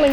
มัน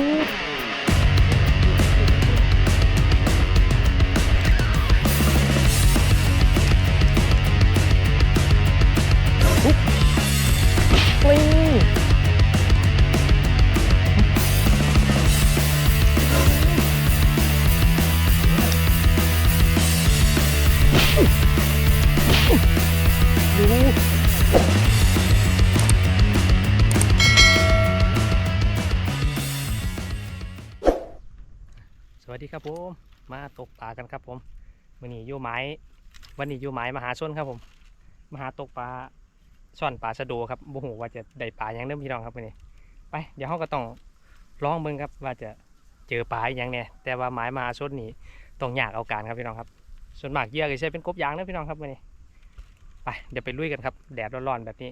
ครับผมมาตกปลากันครับผมวันนี้อยู่ไม้วันนี้อยู่ไม้มหาชนครับผมมหาตกปลาช่อนปลาชะโดครับโมโหว่าจะได้ปลาอย่างเดิมพี่น้องครับวันนี้ ไปเดี๋ยวเขาก็ต้องลองเบิ่งครับว่าจะเจอปลาอย่างเนี่ยแต่ว่าไม้มหาชนนี่ต้องอยากเอาการครับพี่น้องครับ ส่วนมากเยื่อก็ใช้เป็นกบยางนะพี่น้องครับวันนี้ไปเดี๋ยวไปลุยกันครับแดดร้อนๆแบบนี้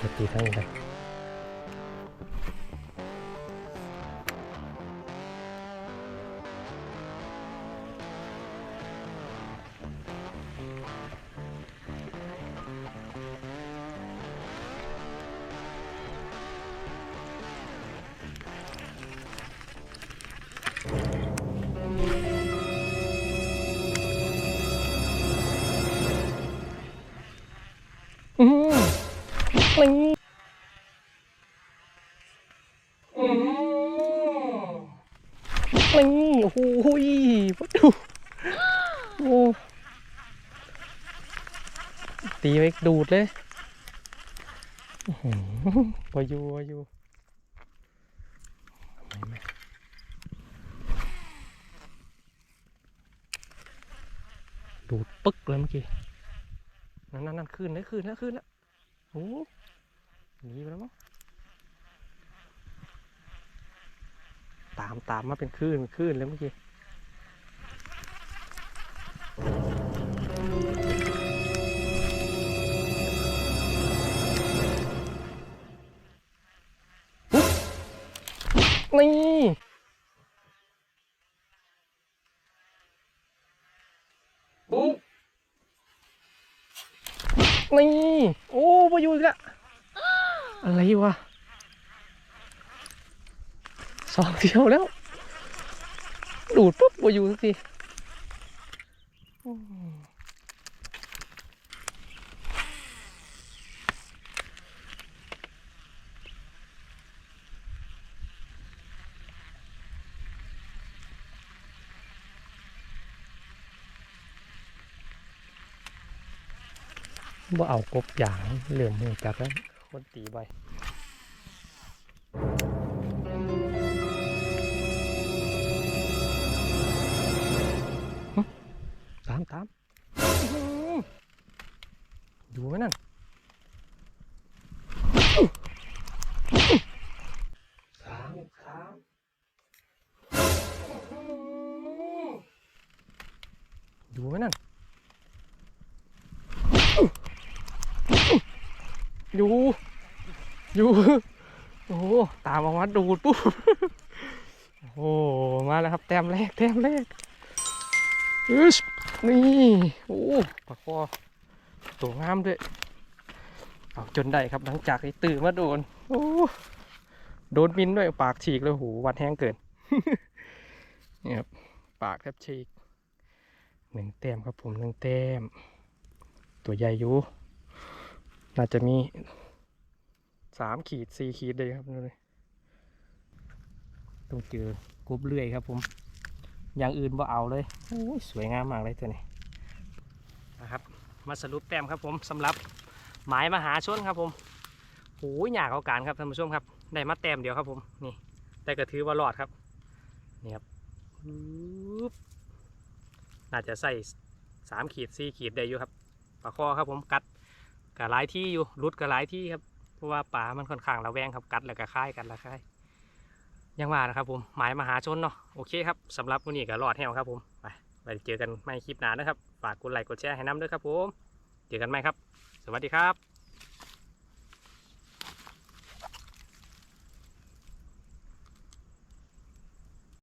จะตีทั้งนี้ครับ นี่อืมนี่โอ้โหมาดูโอ้ตีไปดูดเลยอื้อหือวาอยูวาอยูทำไมไม่ดูดปึ๊กเลยเมื่อกี้ นั่นนั่นนั่นขึ้นแล้วขึ้นแล้วขึ้นแล้วโอ้หนีไปแล้วมั้งตามตามมาเป็นคลื่นคลื่นเลยเมื่อกี้ปุ๊บนี่ปุ๊บนี่ โอ้ มาอยู่อีกแล้วอะไรวะสองเดียวแล้ว ดูดปุ๊บมาอยู่สักที บ่เอากบอย่างเหลื่อมมือจับแล้วคนตีไปหึตามตามอยู่ไหมนั่นสามสามอยู่ไหมนั่น อยู่ อยู่ โอ้โหตามออกมาดูดปุ๊บ โอ้มาแล้วครับ แต้มแรก แต้มแรกอึชนี่ โอ้ปลาคอตัวงามด้วยเอาจนได้ครับหลังจากที่ตื่นมาโดน โอ้โดนมินด้วยปากฉีกเลยโหวันแห้งเกินนี่ครับปากแทบฉีกหนึ่งแต้มครับผมหนึ่งแต้ม ตัวใหญ่อยู่ น่าจะมีสามขีดสี่ขีดเลยครับดูเลยต้องเจอกบเลื่อยครับผม อย่างอื่นบ่เอาเลยโอ้ยสวยงามมากเลยตัวนี้นะครับ มาสรุปแต้มครับผมสำหรับหมายมหาชนครับผมโอ้ยหยากเอาการครับท่านผู้ชมครับ ได้มาแต้มเดียวครับผมนี่ แต่ก็ถือว่ารอดครับนี่ครับปึ๊บน่าจะใส่สามขีดสี่ขีดได้อยู่ครับปลาคอครับผมกัด กะหลายที่อยู่รุดกะหลายที่ครับเพราะว่าป่ามันค่อนข้างระแวงครับกัดแล้วก็ค่ายกันละค่ายยังว่านะครับผมหมายมหาชนเนาะโอเคครับสำหรับวันนี้ก็รอดแห้วครับผมไปไปเจอกันใหม่คลิปหน้านะครับฝากกดไลค์กดแชร์ให้น้ำด้วยครับผม เจอกันไหมครับ สวัสดีครับ